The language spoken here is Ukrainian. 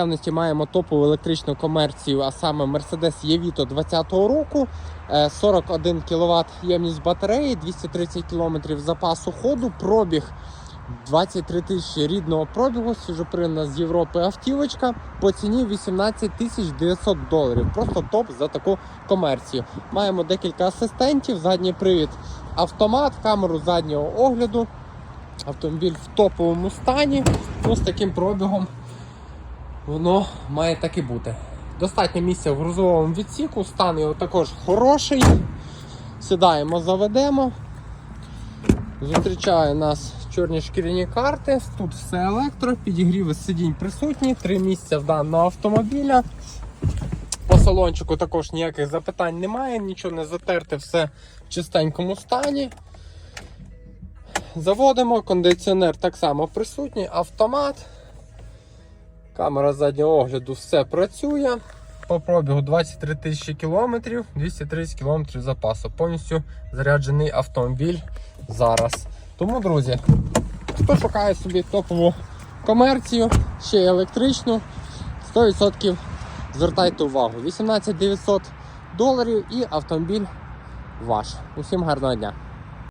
наявності маємо топову електричну комерцію, а саме Mercedes E-Vito 2020 року. Е, 41 кВт ємність батареї, 230 км запасу ходу, пробіг 23 тисячі рідного пробігу, свіжопринна з Європи автівочка по ціні 18 тисяч 900 доларів. Просто топ за таку комерцію. Маємо декілька асистентів, задній привід, автомат, камеру заднього огляду. Автомобіль в топовому стані. Ну, з таким пробігом воно має так і бути. Достатньо місця в грузовому відсіку, стан його також хороший. Сідаємо, заведемо. Зустрічає нас чорні шкіряні карти. Тут все електро, підігріви сидінь присутні, три місця в даного автомобіля. По салончику також ніяких запитань немає, нічого не затерте, все в чистенькому стані. Заводимо, кондиціонер так само присутній, автомат. Камера заднього огляду все працює. По пробігу 23 тисячі кілометрів, 230 кілометрів запасу. Повністю заряджений автомобіль зараз. Тому, друзі, хто шукає собі топову комерцію, ще й електричну, 100% звертайте увагу. 18 900 доларів і автомобіль ваш. Усім гарного дня!